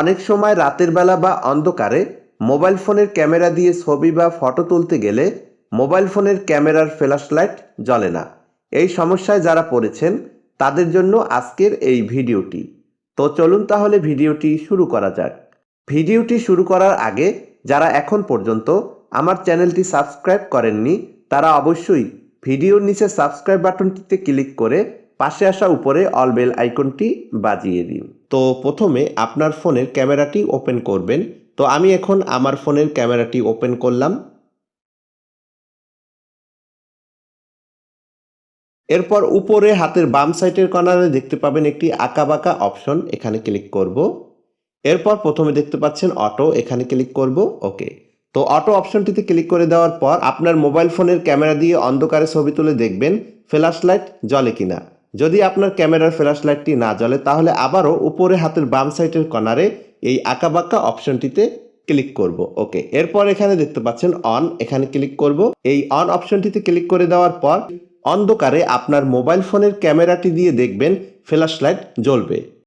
অনেক সময় রাতের বেলা বা অন্ধকারে মোবাইল ফোনের ক্যামেরা দিয়ে ছবি বা ফটো তুলতে গেলে মোবাইল ফোনের ক্যামেরার ফ্ল্যাশ লাইট জ্বলে না। এই সমস্যায় যারা পড়েছেন, তাদের জন্য আজকের এই ভিডিওটি। তো চলুন তাহলে ভিডিওটি শুরু করা যাক। ভিডিওটি শুরু করার আগে যারা এখন পর্যন্ত আমার চ্যানেলটি সাবস্ক্রাইব করেননি, তারা অবশ্যই ভিডিওর নিচে সাবস্ক্রাইব বাটনটিতে ক্লিক করে পাশে আসা উপরে অল বেল আইকনটি বাজিয়ে দিন। তো প্রথমে আপনার ফোনের ক্যামেরাটি ওপেন করবেন। তো আমি এখন আমার ফোনের ক্যামেরাটি ওপেন করলাম। এরপর উপরে হাতের বাম সাইডের কর্নারে দেখতে পাবেন একটি আঁকাবাঁকা অপশন, এখানে ক্লিক করব। এরপর প্রথমে দেখতে পাচ্ছেন অটো, এখানে ক্লিক করব, ওকে। তো অটো অপশনটিতে ক্লিক করে দেওয়ার পর আপনার মোবাইল ফোনের ক্যামেরা দিয়ে অন্ধকারে ছবি তুলে দেখবেন ফ্ল্যাশ লাইট জ্বলে কিনা। যদি আপনার ক্যামেরার ফ্ল্যাশ লাইটটি না জ্বলে, তাহলে আবারও উপরে হাতের বাম সাইডের কর্নারে এই আঁকাবাঁকা অপশনটিতে ক্লিক করব। ওকে, এরপর এখানে দেখতে পাচ্ছেন অন, এখানে ক্লিক করব। এই অন অপশনটিতে ক্লিক করে দেওয়ার পর অন্ধকারে আপনার মোবাইল ফোনের ক্যামেরাটি দিয়ে দেখবেন ফ্ল্যাশ লাইট জ্বলবে।